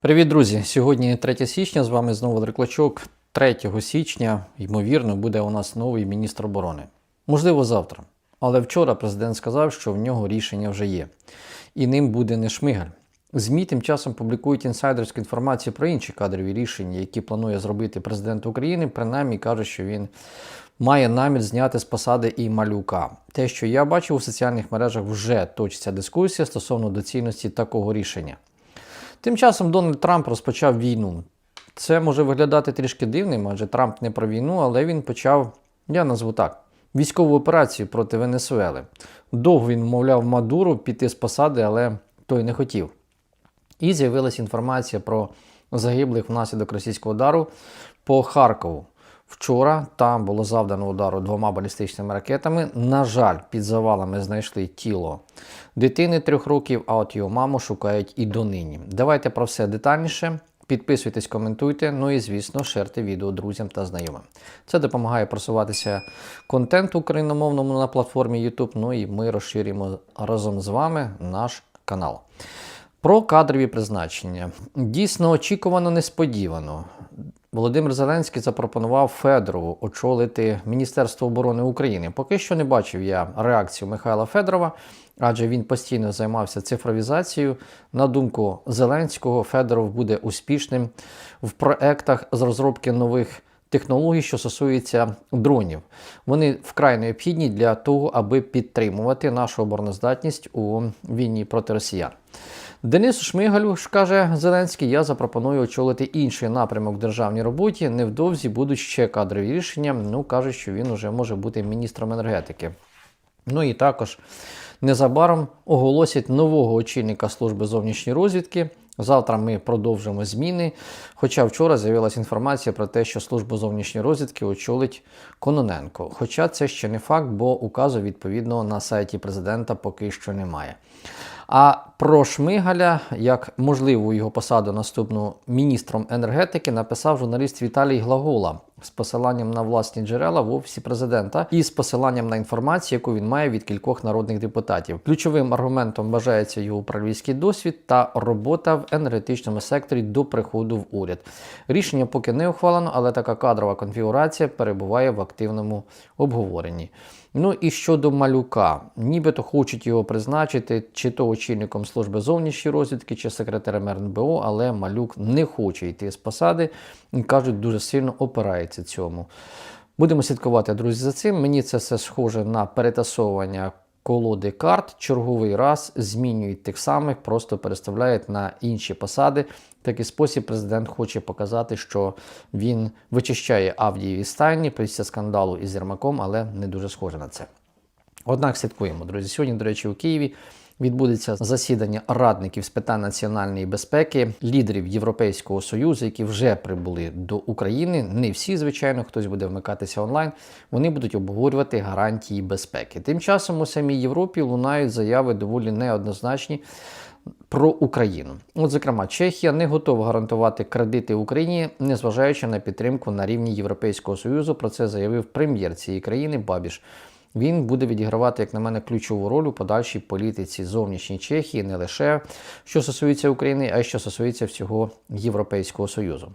Привіт, друзі! Сьогодні 3 січня. З вами знову Дриклачок. 3 січня, ймовірно, буде у нас новий міністр оборони. Можливо, завтра. Але вчора президент сказав, що в нього рішення вже є. І ним буде не Шмигаль. ЗМІ тим часом публікують інсайдерську інформацію про інші кадрові рішення, які планує зробити президент України. Принаймні каже, що він має намір зняти з посади і малюка. Те, що я бачив у соціальних мережах, вже точиться дискусія стосовно доцільності такого рішення. Тим часом Дональд Трамп розпочав війну. Це може виглядати трішки дивним, адже Трамп не про війну, але він почав, я назву так, військову операцію проти Венесуели. Довго він вмовляв Мадуру піти з посади, але той не хотів. І з'явилася інформація про загиблих внаслідок російського удару по Харкову. Вчора там було завдано удару двома балістичними ракетами. На жаль, під завалами знайшли тіло дитини трьох років, а от його маму шукають і донині. Давайте про все детальніше. Підписуйтесь, коментуйте, ну і звісно, шерте відео друзям та знайомим. Це допомагає просуватися контенту україномовному на платформі YouTube. Ну і ми розширюємо разом з вами наш канал. Про кадрові призначення. Дійсно очікувано несподівано. Володимир Зеленський запропонував Федорову очолити Міністерство оборони України. Поки що не бачив я реакцію Михайла Федорова, адже він постійно займався цифровізацією. На думку Зеленського, Федоров буде успішним в проектах з розробки нових технологій, що стосуються дронів. Вони вкрай необхідні для того, аби підтримувати нашу обороноздатність у війні проти росіян. Денису Шмигалю ж каже Зеленський, я запропоную очолити інший напрямок в державній роботі. Невдовзі будуть ще кадрові рішення. Ну каже, що він уже може бути міністром енергетики. Ну і також незабаром оголосять нового очільника служби зовнішньої розвідки. Завтра ми продовжимо зміни. Хоча вчора з'явилася інформація про те, що службу зовнішньої розвідки очолить Кононенко. Хоча це ще не факт, бо указу відповідного на сайті президента поки що немає. А про Шмигаля, як можливу його посаду наступну міністром енергетики, написав журналіст Віталій Глагола з посиланням на власні джерела в офісі президента і з посиланням на інформацію, яку він має від кількох народних депутатів. Ключовим аргументом вважається його управлінський досвід та робота в енергетичному секторі до приходу в уряд. Рішення поки не ухвалено, але така кадрова конфігурація перебуває в активному обговоренні. Ну і щодо малюка, нібито хочуть його призначити чи то очільником служби зовнішньої розвідки, чи секретарем РНБО, але малюк не хоче йти з посади і кажуть, дуже сильно опирається цьому. Будемо слідкувати, друзі, за цим. Мені це все схоже на перетасовування колоди карт. Черговий раз змінюють тих самих, просто переставляють на інші посади. В такий спосіб президент хоче показати, що він вичищає Авдіїві стані після скандалу із Єрмаком, але не дуже схоже на це. Однак слідкуємо, друзі. Сьогодні, до речі, у Києві відбудеться засідання радників з питань національної безпеки, лідерів Європейського союзу, які вже прибули до України. Не всі, звичайно, хтось буде вмикатися онлайн. Вони будуть обговорювати гарантії безпеки. Тим часом у самій Європі лунають заяви доволі неоднозначні. Про Україну, от зокрема, Чехія не готова гарантувати кредити Україні, незважаючи на підтримку на рівні Європейського союзу. Про це заявив прем'єр цієї країни Бабіш. Він буде відігравати, як на мене, ключову роль у подальшій політиці зовнішньої Чехії, не лише що стосується України, а й що стосується всього Європейського союзу.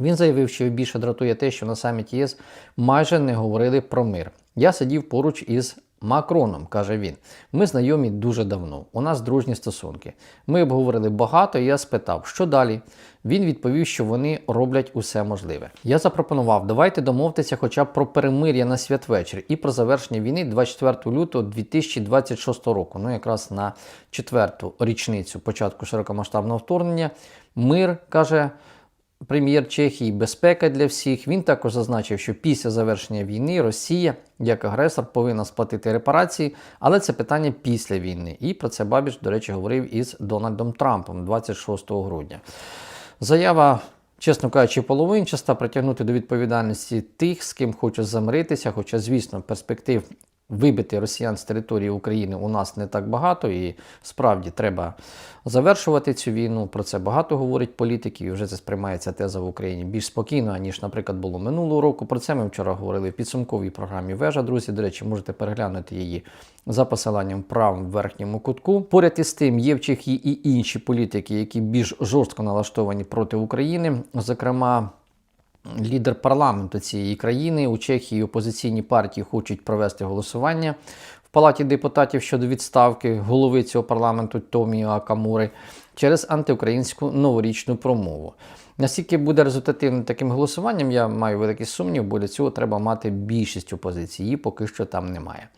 Він заявив, що більше дратує те, що на саміті ЄС майже не говорили про мир. Я сидів поруч із Макроном, каже він. Ми знайомі дуже давно. У нас дружні стосунки. Ми обговорили багато, і я спитав, що далі. Він відповів, що вони роблять усе можливе. Я запропонував, давайте домовтеся хоча б про перемир'я на святвечір і про завершення війни 24 лютого 2026 року. Ну якраз на четверту річницю початку широкомасштабного вторгнення. Мир каже. Прем'єр Чехії безпека для всіх. Він також зазначив, що після завершення війни Росія як агресор повинна сплатити репарації, але це питання після війни. І про це Бабіш, до речі, говорив із Дональдом Трампом 26 грудня. Заява. Чесно кажучи, половинчаста притягнути до відповідальності тих, з ким хоче замиритися, хоча, звісно, перспектив вибити росіян з території України у нас не так багато, і справді треба завершувати цю війну. Про це багато говорять політики, і вже це сприймається теза в Україні більш спокійно, ніж, наприклад, було минулого року. Про це ми вчора говорили в підсумковій програмі Вежа. Друзі, до речі, можете переглянути її за посиланням в правому верхньому кутку. Поряд із тим, є в Чехії і інші політики, які більш жорстко налаштовані проти України, зокрема. Лідер парламенту цієї країни у Чехії опозиційні партії хочуть провести голосування в палаті депутатів щодо відставки голови цього парламенту Томіо Акамури через антиукраїнську новорічну промову. Наскільки буде результативним таким голосуванням, я маю великий сумнів, бо для цього треба мати більшість опозиції. Її поки що там немає.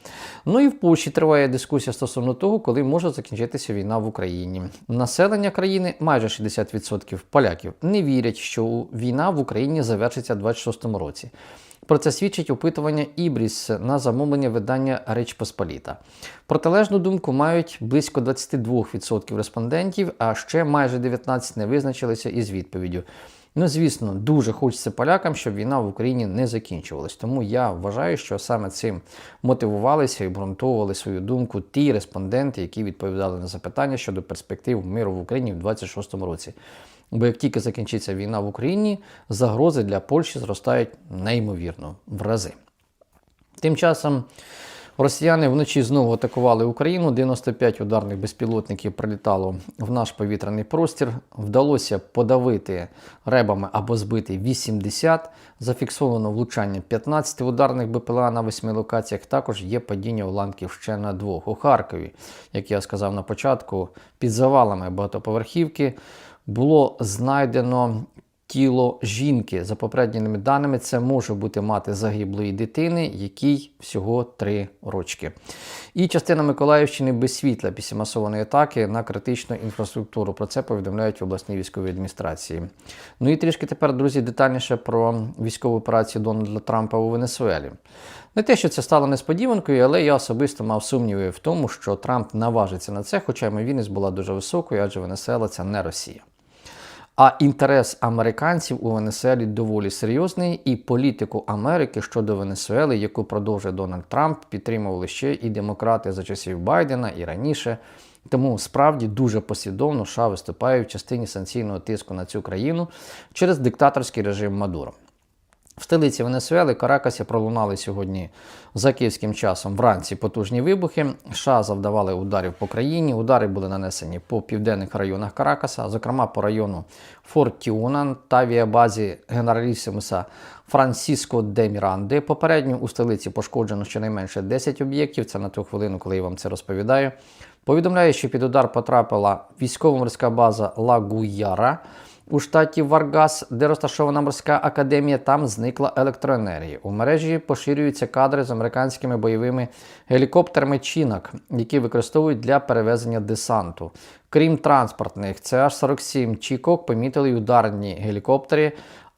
Ну і в Польщі триває дискусія стосовно того, коли може закінчитися війна в Україні. Населення країни, майже 60% поляків, не вірять, що війна в Україні завершиться в 26-му році. Про це свідчить опитування Ібріс на замовлення видання Реч Посполіта. Протилежну думку мають близько 22% респондентів, а ще майже 19% не визначилися із відповіддю. Ну, звісно, дуже хочеться полякам, щоб війна в Україні не закінчувалась. Тому я вважаю, що саме цим мотивувалися і обґрунтовували свою думку ті респонденти, які відповідали на запитання щодо перспектив миру в Україні в 26-му році. Бо як тільки закінчиться війна в Україні, загрози для Польщі зростають неймовірно в рази. Тим часом росіяни вночі знову атакували Україну. 95 ударних безпілотників прилітало в наш повітряний простір. Вдалося подавити ребами або збити 80. Зафіксовано влучання 15 ударних БПЛА на 8 локаціях. Також є падіння уламків ще на двох. У Харкові, як я сказав на початку, під завалами багатоповерхівки було знайдено тіло жінки. За попередніми даними, це може бути мати загиблої дитини, якій всього 3 рочки. І частина Миколаївщини без світла після масованої атаки на критичну інфраструктуру. Про це повідомляють в обласній військовій адміністрації. Ну і трішки тепер, друзі, детальніше про військову операцію Дональда Трампа у Венесуелі. Не те, що це стало несподіванкою, але я особисто мав сумніви в тому, що Трамп наважиться на це, хоча ймовірність була дуже високою, адже Венесуела це не Росія. А інтерес американців у Венесуелі доволі серйозний, і політику Америки щодо Венесуели, яку продовжує Дональд Трамп, підтримували ще і демократи за часів Байдена і раніше. Тому справді дуже послідовно США виступає в частині санкційного тиску на цю країну через диктаторський режим Мадуро. В столиці Венесуели Каракасі пролунали сьогодні за київським часом вранці потужні вибухи. США завдавали ударів по країні. Удари були нанесені по південних районах Каракаса, зокрема по району Форт Тіунан та авіабазі Генералісімуса Франсіско де Міранди. Попередньо у столиці пошкоджено щонайменше 10 об'єктів. Це на ту хвилину, коли я вам це розповідаю. Повідомляю, що під удар потрапила військово-морська база Лагуяра. У штаті Варгас, де розташована морська академія, там зникла електроенергія. У мережі поширюються кадри з американськими бойовими гелікоптерами чинок, які використовують для перевезення десанту. Крім транспортних, CH-47 Чікок помітили й ударні гелікоптери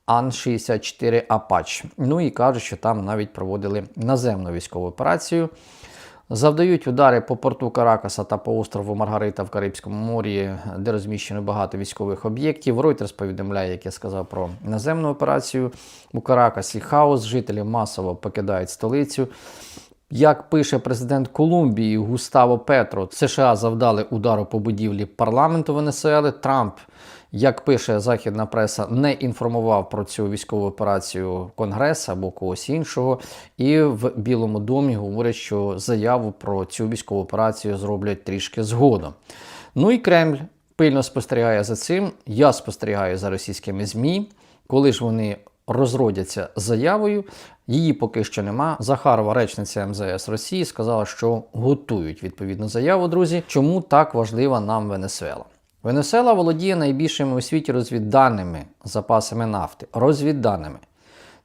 Ан-64 Апач. Ну і кажуть, що там навіть проводили наземну військову операцію. Завдають удари по порту Каракаса та по острову Маргарита в Карибському морі, де розміщено багато військових об'єктів. Reuters повідомляє, як я сказав, про наземну операцію у Каракасі. Хаос жителі масово покидають столицю. Як пише президент Колумбії Густаво Петро, США завдали удару по будівлі парламенту Венесуели. Трамп, як пише західна преса, не інформував про цю військову операцію Конгрес або когось іншого. І в Білому домі говорять, що заяву про цю військову операцію зроблять трішки згодом. Ну і Кремль пильно спостерігає за цим. Я спостерігаю за російськими ЗМІ, коли ж вони розродяться заявою. Її поки що нема. Захарова, речниця МЗС Росії, сказала, що готують відповідну заяву, друзі. Чому так важлива нам Венесуела? Венесуела володіє найбільшими у світі розвідданими запасами нафти. Розвідданими.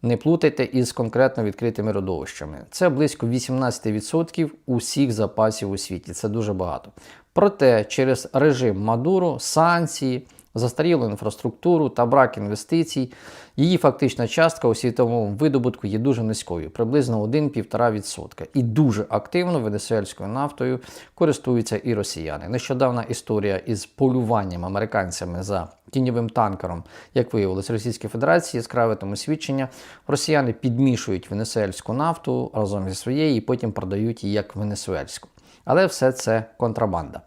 Не плутайте із конкретно відкритими родовищами. Це близько 18% усіх запасів у світі. Це дуже багато. Проте через режим Мадуру, санкції, застарілу інфраструктуру та брак інвестицій, її фактична частка у світовому видобутку є дуже низькою, приблизно 1-1,5%. І дуже активно венесуельською нафтою користуються і росіяни. Нещодавна історія із полюванням американцями за тіньовим танкером, як виявилось, Російської Федерації, яскраве тому свідчення. Росіяни підмішують венесуельську нафту разом зі своєю і потім продають її як венесуельську. Але все це контрабанда.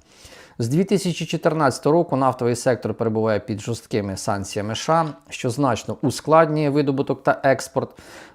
З 2014 року нафтовий сектор перебуває під жорсткими санкціями США, що значно ускладнює видобуток та експорт,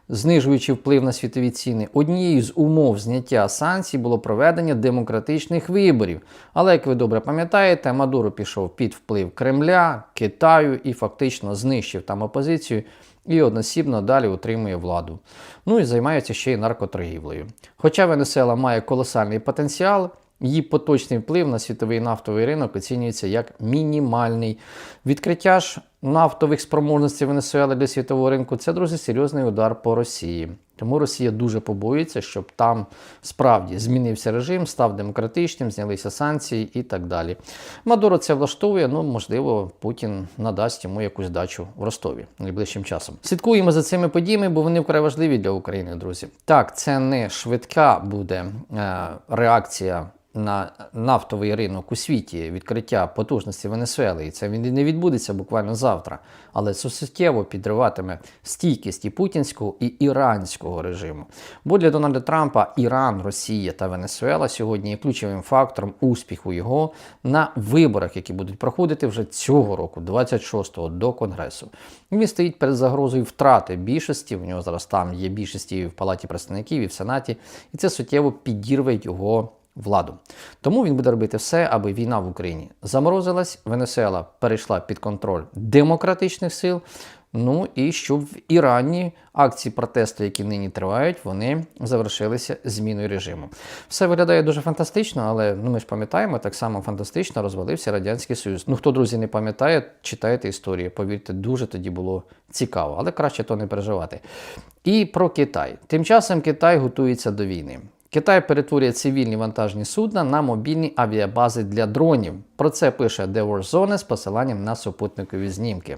знижуючи вплив на світові ціни. Однією з умов зняття санкцій було проведення демократичних виборів. Але, як ви добре пам'ятаєте, Мадуро пішов під вплив Кремля, Китаю і фактично знищив там опозицію. І односібно далі утримує владу. Ну і займається ще й наркоторгівлею. Хоча Венесуела має колосальний потенціал, Її поточний вплив на світовий нафтовий ринок оцінюється як мінімальний. Відкриття ж нафтових спроможностей Венесуели для світового ринку це, друзі, серйозний удар по Росії. Тому Росія дуже побоїться, щоб там справді змінився режим, став демократичним, знялися санкції і так далі. Мадуро це влаштовує, ну можливо, Путін надасть йому якусь дачу в Ростові найближчим часом. Слідкуємо за цими подіями, бо вони вкрай важливі для України, друзі. Так, це не швидка буде е, реакція на нафтовий ринок у світі відкриття потужності Венесуели, і це не відбудеться буквально завтра, але це суттєво підриватиме стійкість і путінського і іранського режиму. Бо для Дональда Трампа Іран, Росія та Венесуела сьогодні є ключовим фактором успіху його на виборах, які будуть проходити вже цього року, 26-го, до Конгресу. Він стоїть перед загрозою втрати більшості. В нього зараз там є більшості в Палаті представників і в Сенаті, і це суттєво підірве його владу. Тому він буде робити все, аби війна в Україні заморозилась, Венесуела перейшла під контроль демократичних сил. Ну і щоб в Ірані акції протесту, які нині тривають, вони завершилися зміною режиму. Все виглядає дуже фантастично, але ну ми ж пам'ятаємо, так само фантастично розвалився Радянський Союз. Ну хто, друзі, не пам'ятає, читайте історію. Повірте, дуже тоді було цікаво, але краще то не переживати. І про Китай. Тим часом Китай готується до війни. Китай перетворює цивільні вантажні судна на мобільні авіабази для дронів. Про це пише The War з посиланням на супутникові знімки.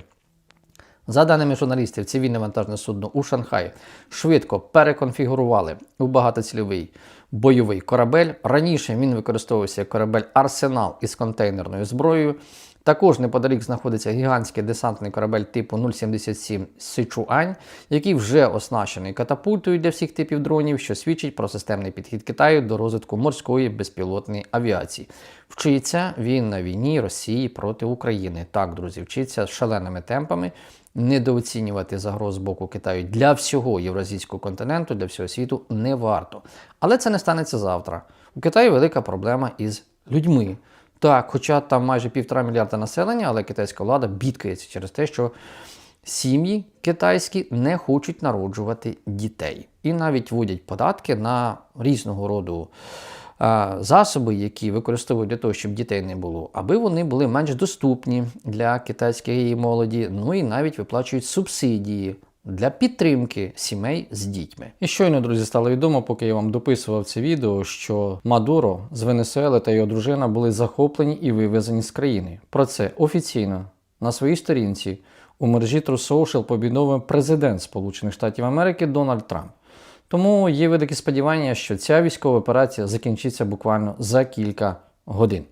За даними журналістів, цивільне вантажне судно у Шанхаї швидко переконфігурували у багатоцільовий бойовий корабель. Раніше він використовувався як корабель Арсенал із контейнерною зброєю. Також неподалік знаходиться гігантський десантний корабель типу 077 Сичуань, який вже оснащений катапультою для всіх типів дронів, що свідчить про системний підхід Китаю до розвитку морської безпілотної авіації. Вчиться він на війні Росії проти України. Так, друзі, вчиться шаленими темпами. Недооцінювати загроз з боку Китаю для всього євразійського континенту, для всього світу не варто. Але це не станеться завтра. У Китаї велика проблема із людьми. Так, хоча там майже півтора мільярда населення, але китайська влада бідкається через те, що сім'ї китайські не хочуть народжувати дітей. І навіть вводять податки на різного роду а, засоби, які використовують для того, щоб дітей не було, аби вони були менш доступні для китайської молоді, ну і навіть виплачують субсидії для підтримки сімей з дітьми. І щойно, друзі, стало відомо, поки я вам дописував це відео, що Мадуро з Венесуели та його дружина були захоплені і вивезені з країни. Про це офіційно на своїй сторінці у мережі True Social повідомив президент Сполучених Штатів Америки Дональд Трамп. Тому є великі сподівання, що ця військова операція закінчиться буквально за кілька годин.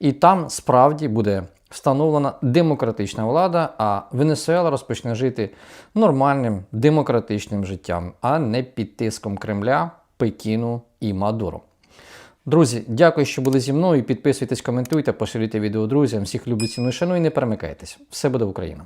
І там справді буде встановлена демократична влада, а Венесуела розпочне жити нормальним демократичним життям, а не під тиском Кремля, Пекіну і Мадуро. Друзі, дякую, що були зі мною. Підписуйтесь, коментуйте, поширюйте відео друзям. Всіх люблю ціну і шану і не перемикайтесь. Все буде Україна!